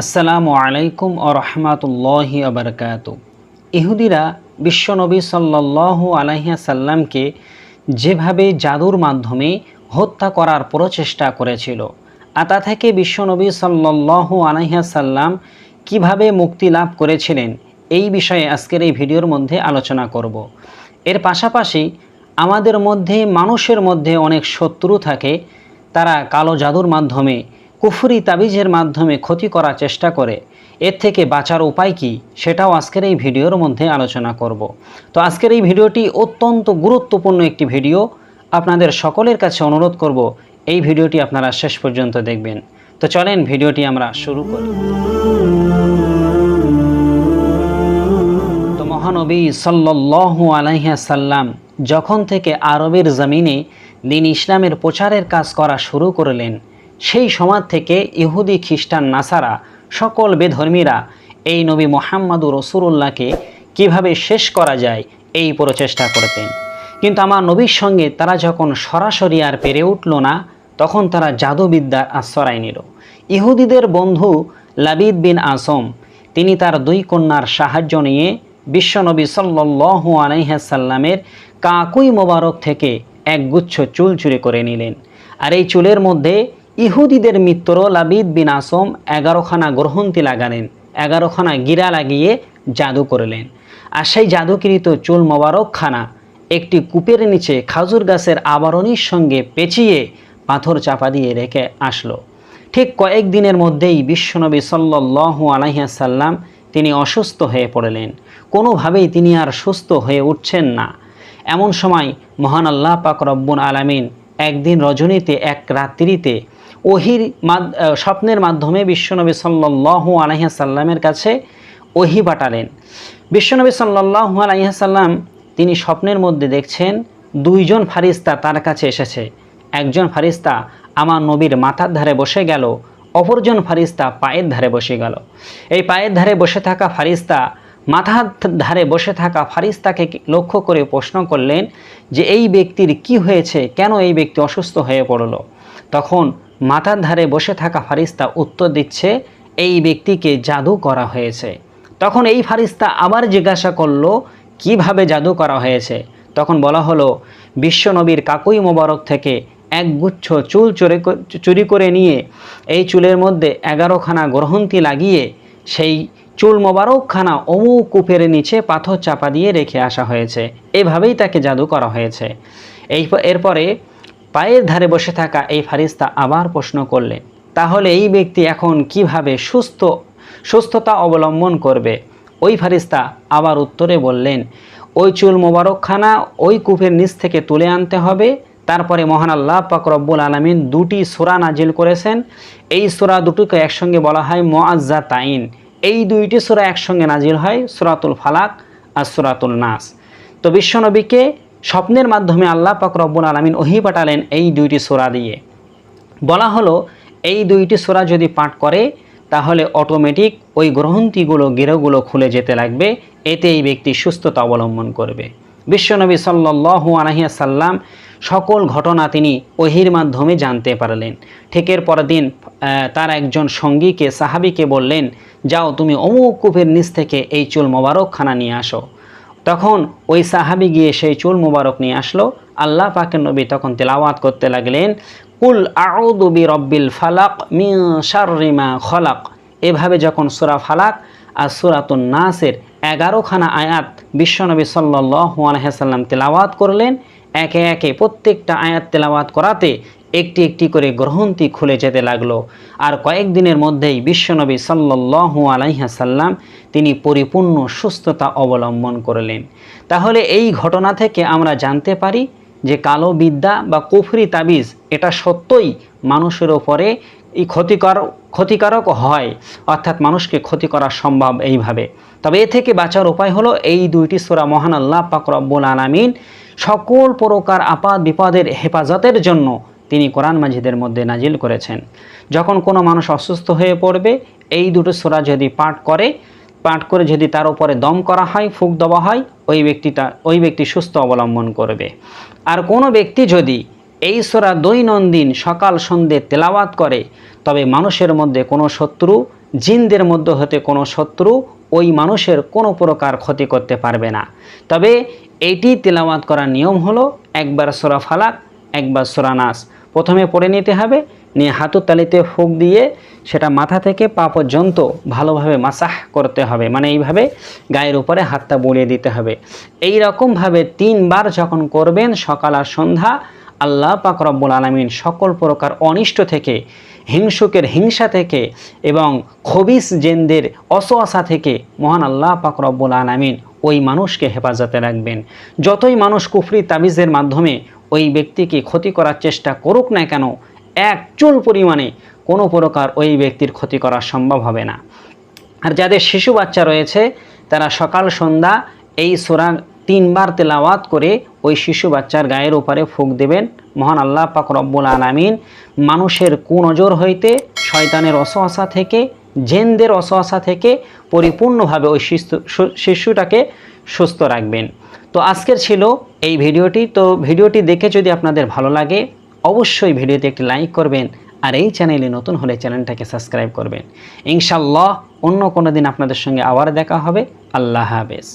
আসসালামু আলাইকুম ও রহমাতুল্লাহি আবরকাত ইহুদিরা বিশ্বনবী সাল্লাল্লাহু আলাইহা সাল্লামকে যেভাবে জাদুর মাধ্যমে হত্যা করার প্রচেষ্টা করেছিল, আর তা থেকে বিশ্বনবী সাল্লাল্লাহু আলাইহা সাল্লাম কীভাবে মুক্তি লাভ করেছিলেন, এই বিষয়ে আজকের এই ভিডিওর মধ্যে আলোচনা করব। এর পাশাপাশি আমাদের মধ্যে, মানুষের মধ্যে অনেক শত্রু থাকে, তারা কালো জাদুর মাধ্যমে কুফরি তাবিজের মাধ্যমে ক্ষতি করার চেষ্টা করে। এর থেকে বাঁচার উপায় কি? সেটাও আজকের এই ভিডিওর মধ্যে আলোচনা করব। তো আজকের এই ভিডিওটি অত্যন্ত গুরুত্বপূর্ণ একটি ভিডিও। আপনাদের সকলের কাছে অনুরোধ করব, এই ভিডিওটি আপনারা শেষ পর্যন্ত দেখবেন। তো চলেন ভিডিওটি আমরা শুরু করি। তো মহানবী সাল্লাল্লাহু আলাইহা সাল্লাম যখন থেকে আরবের জমিনে দিন ইসলামের প্রচারের কাজ করা শুরু করলেন সেই সময় থেকে ইহুদি, খ্রিস্টান, নাসারা, সকল বেধর্মীরা এই নবী মোহাম্মদুর রসুল্লাহকে কীভাবে শেষ করা যায় এই প্রচেষ্টা করতেন। কিন্তু আমার নবীর সঙ্গে তারা যখন সরাসরি আর পেরে উঠল না, তখন তারা জাদুবিদ্যার আশ্রয় নিল। ইহুদিদের বন্ধু লাবিদ বিন আসম, তিনি তার দুই কন্যার সাহায্য নিয়ে বিশ্বনবী সাল্লু আলাইহাসাল্লামের কাকুই মোবারক থেকে একগুচ্ছ চুল চুরি করে নিলেন। আর এই চুলের মধ্যে ইহুদিদের মিত্র লাবিদ বিন আসম এগারোখানা গ্রহন্তি লাগালেন, এগারোখানা গিরা লাগিয়ে জাদু করলেন। আর সেই জাদুকৃত চুল মোবারকখানা, একটি কূপের নিচে খাজুর গাছের আবরণীর সঙ্গে পেঁচিয়ে পাথর চাপা দিয়ে রেখে আসলো। ঠিক কয়েকদিনের মধ্যেই বিশ্বনবী সাল্লু আলাইসাল্লাম তিনি অসুস্থ হয়ে পড়লেন। কোনোভাবেই তিনি আর সুস্থ হয়ে উঠছেন না। এমন সময় মহান আল্লাহ পাক রব্বুন আলামিন একদিন রজনীতে, এক রাত্রিতে ওহির স্বপ্নের মাধ্যমে বিশ্বনবী সাল্লু আলাইসাল্লামের কাছে ওহি পাঠালেন। বিশ্বনবী সাল্লাহু আলাইসাল্লাম তিনি স্বপ্নের মধ্যে দেখছেন দুইজন ফারিস্তা তার কাছে এসেছে। একজন ফারিস্তা আমার নবীর মাথার ধারে বসে গেল, অপরজন ফারিস্তা পায়ের ধারে বসে গেল। এই পায়ের ধারে বসে থাকা ফারিস্তা, মাথার ধারে বসে থাকা ফারিস্তাকে লক্ষ্য করে প্রশ্ন করলেন যে, এই ব্যক্তির কি হয়েছে? কেন এই ব্যক্তি অসুস্থ হয়ে পড়ল? তখন মাথার ধারে বসে থাকা ফারিস্তা উত্তর দিচ্ছে, এই ব্যক্তিকে জাদু করা হয়েছে। তখন এই ফারিস্তা আবার জিজ্ঞাসা করল, কীভাবে জাদু করা হয়েছে? তখন বলা হলো, বিশ্বনবীর কাকুই মোবারক থেকে এক গুচ্ছ চুল চুরি চুরি করে নিয়ে এই চুলের মধ্যে এগারোখানা গ্রহন্তি লাগিয়ে সেই চুল মোবারকখানা অমুক কূপের নিচে পাথর চাপা দিয়ে রেখে আসা হয়েছে। এভাবেই তাকে জাদু করা হয়েছে। এই এরপরে পায়ের ধারে বসে থাকা এই ফারিস্তা আবার প্রশ্ন করলেন তাহলে এই ব্যক্তি এখন কীভাবে সুস্থ, সুস্থতা অবলম্বন করবে? ওই ফারিস্তা আবার উত্তরে বললেন, ওই চুল মোবারকখানা ওই কূপের নিচ থেকে তুলে আনতে হবে। তারপরে মহান আল্লাহ পাক রব্বুল আলমিন দুটি সোরা নাজিল করেছেন। এই সোরা দুটোকে একসঙ্গে বলা হয় মোয়াজ্জা তাইন এই দুইটি সোরা একসঙ্গে নাজিল হয় সুরাতুল ফালাক আর সুরাতুল নাস। তো বিশ্বনবীকে স্বপ্নের মাধ্যমে আল্লাহ পাক রব্বুল আলমিন ওহি পাঠালেন এই দুইটি সোরা দিয়ে। বলা হলো, এই দুইটি সোরা যদি পাঠ করে, তাহলে অটোমেটিক ওই গ্রহন্তিগুলো গেরোগুলো খুলে যেতে লাগবে। এতে এই ব্যক্তি সুস্থতা অবলম্বন করবে। বিশ্বনবী সাল্লু আলহিয়া সাল্লাম সকল ঘটনা তিনি ওহির মাধ্যমে জানতে পারলেন। ঠিকের পরের দিন তার একজন সঙ্গীকে, সাহাবিকে বললেন, যাও তুমি অমুক কূপের নিচ থেকে এই চুল মোবারকখানা নিয়ে আসো। তখন ওই সাহাবি গিয়ে সেই চুল মুবারক নিয়ে আসলো। আল্লাহ পাকের নবী তখন তেলাওয়াত করতে লাগলেন, কুল আউদুবি রব্বিল ফালাক মি শারিমা খলাক। এভাবে যখন সুরা ফালাক আর সুরাতুন নাসের এগারোখানা আয়াত বিশ্বনবী সাল্লাহ আলহাম তেলাওয়াত করলেন একে একে প্রত্যেকটা আয়াত তেলাওয়াত করাতে একটি একটি করে গ্রহন্তি খুলে যেতে লাগল। আর কয়েকদিনের মধ্যেই বিশ্বনবী সাল্লু আলাইহাসাল্লাম তিনি পরিপূর্ণ সুস্থতা অবলম্বন করলেন। তাহলে এই ঘটনা থেকে আমরা জানতে পারি যে কালো বিদ্যা বা কুফরি তাবিজ এটা সত্যই মানুষের ওপরে ক্ষতিকর, ক্ষতিকারক হয়, অর্থাৎ মানুষকে ক্ষতি করা সম্ভব এইভাবে। তবে এ থেকে বাঁচার উপায় হলো এই দুইটি সোরা মহান আল্লাহ পাক রব্বুল আলমিন সকল প্রকার আপাত বিপদের হেফাজতের জন্য তিনি কোরআন মাজিদের মধ্যে নাজিল করেছেন। যখন কোনো মানুষ অসুস্থ হয়ে পড়বে, এই দুটো সোরা যদি পাঠ করে পাঠ করে যদি তার উপরে দম করা হয়, ফুক দেওয়া হয়, ওই ব্যক্তিটা, ওই ব্যক্তি সুস্থ অবলম্বন করবে। আর কোনো ব্যক্তি যদি এই সোরা দৈনন্দিন সকাল সন্ধ্যে তেলাওয়াত করে, তবে মানুষের মধ্যে কোনো শত্রু, জিনদের মধ্যে হতে কোনো শত্রু ওই মানুষের কোনো প্রকার ক্ষতি করতে পারবে না। তবে এটি তেলাওয়াত করার নিয়ম হলো একবার সোরা ফালাক, একবার সোরা নাস। প্রথমে পড়ে নিতে হবে, নিয়ে হাতুর তালিতে ফুক দিয়ে সেটা মাথা থেকে পা পর্যন্ত ভালোভাবে মাসাহ করতে হবে। মানে এইভাবে গায়ের উপরে হাতটা বুলিয়ে দিতে হবে। এই রকমভাবে তিনবার যখন করবেন সকাল আর সন্ধ্যা আল্লাহ পাক রব্বুল আলমিন সকল প্রকার অনিষ্ট থেকে, হিংসুকের হিংসা থেকে এবং খবিস জেনদের অসোয়াশা থেকে মহান আল্লাহ পাক রব্বুল আলমিন ওই মানুষকে হেফাজতে রাখবেন। যতই মানুষ কুফরি তাবিজের মাধ্যমে ওই ব্যক্তিকে ক্ষতি করার চেষ্টা করুক না কেন, এক চুল পরিমাণে কোনো প্রকার ওই ব্যক্তির ক্ষতি করা সম্ভব হবে না। আর যাদের শিশু বাচ্চা রয়েছে, তারা সকাল, সন্ধ্যা এই সোরা তিনবার তেলাওয়াত করে ওই শিশু বাচ্চার গায়ের উপরে ফুক দেবেন। মহান আল্লাহ পাক রব্বুল আলামিন মানুষের কুনজর হইতে শয়তানের অসহসা থেকে, জেনদের অসহসা থেকে পরিপূর্ণভাবে ওই শিশু, শিশুটাকে সুস্থ রাখবেন। তো আজকের ছিল এই ভিডিওটি। তো ভিডিওটি দেখে যদি আপনাদের ভালো লাগে, অবশ্যই ভিডিওতে একটি লাইক করবেন আর এই চ্যানেলে নতুন হলে চ্যানেলটাকে সাবস্ক্রাইব করবেন। ইনশাল্লাহ অন্য কোনো দিন আপনাদের সঙ্গে আবার দেখা হবে। আল্লাহ হাফেজ।